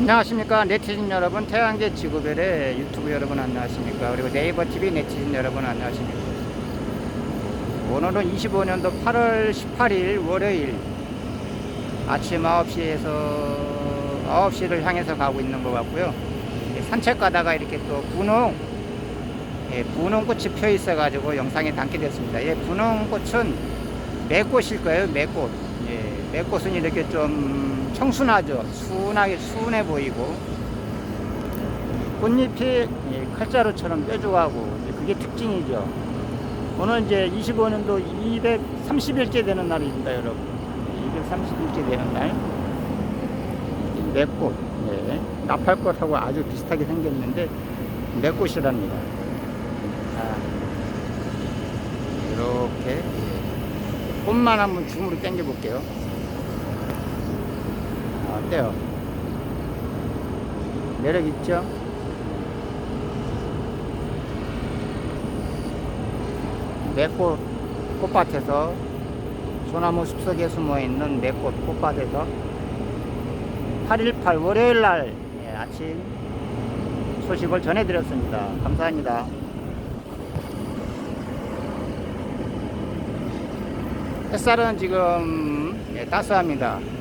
안녕하십니까. 네티즌 여러분 태양계 지구별의 유튜브 여러분 안녕하십니까. 그리고 네이버 TV 네티즌 여러분 안녕하십니까. 오늘은 25년도 8월 18일 월요일 아침 9시에서 9시를 향해서 가고 있는 것 같고요. 예, 산책 가다가 이렇게 또 분홍 예, 분홍꽃이 펴 있어 가지고 영상에 담게 됐습니다. 예, 분홍꽃은 매꽃일 거예요 매꽃. 예, 매꽃은 이렇게 좀 청순하죠? 순하게 순해 보이고. 꽃잎이 예, 칼자루처럼 뾰족하고 그게 특징이죠. 오늘 이제 25년도 230일째 되는 날입니다 여러분. 230일째 되는 날. 매꽃 예, 나팔꽃하고 아주 비슷하게 생겼는데 매꽃이랍니다. 자, 이렇게 예, 꽃만 한번 줌으로 당겨 볼게요. 아, 어때요? 매력 있죠? 매꽃 꽃밭에서 소나무 숲속에 숨어 있는 매꽃 꽃밭에서 8.18 월요일 날 예, 아침 소식을 전해드렸습니다. 감사합니다. 햇살은 지금 예, 따스합니다.